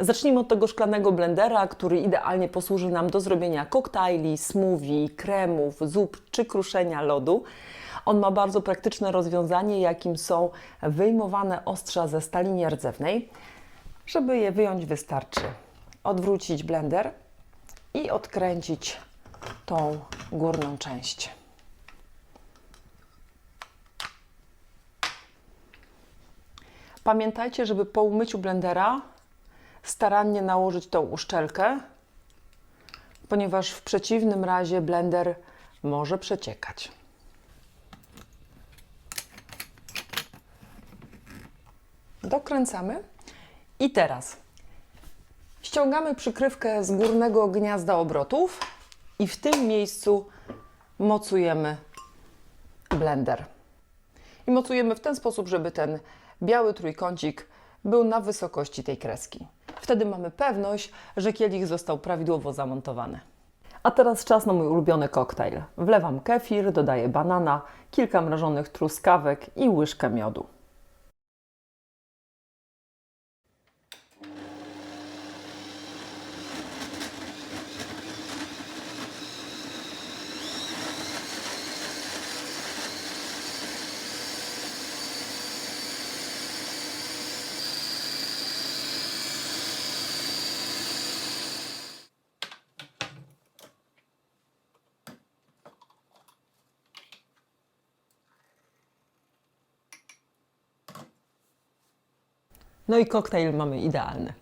Zacznijmy od tego szklanego blendera, który idealnie posłuży nam do zrobienia koktajli, smoothie, kremów, zup czy kruszenia lodu. On ma bardzo praktyczne rozwiązanie, jakim są wyjmowane ostrza ze stali nierdzewnej. Żeby je wyjąć, wystarczy odwrócić blender i odkręcić tą górną część. Pamiętajcie, żeby po umyciu blendera starannie nałożyć tą uszczelkę, ponieważ w przeciwnym razie blender może przeciekać. Dokręcamy i teraz ściągamy przykrywkę z górnego gniazda obrotów i w tym miejscu mocujemy blender. I mocujemy w ten sposób, żeby ten biały trójkącik był na wysokości tej kreski. Wtedy mamy pewność, że kielich został prawidłowo zamontowany. A teraz czas na mój ulubiony koktajl. Wlewam kefir, dodaję banana, kilka mrożonych truskawek i łyżkę miodu. No i koktajl mamy idealny.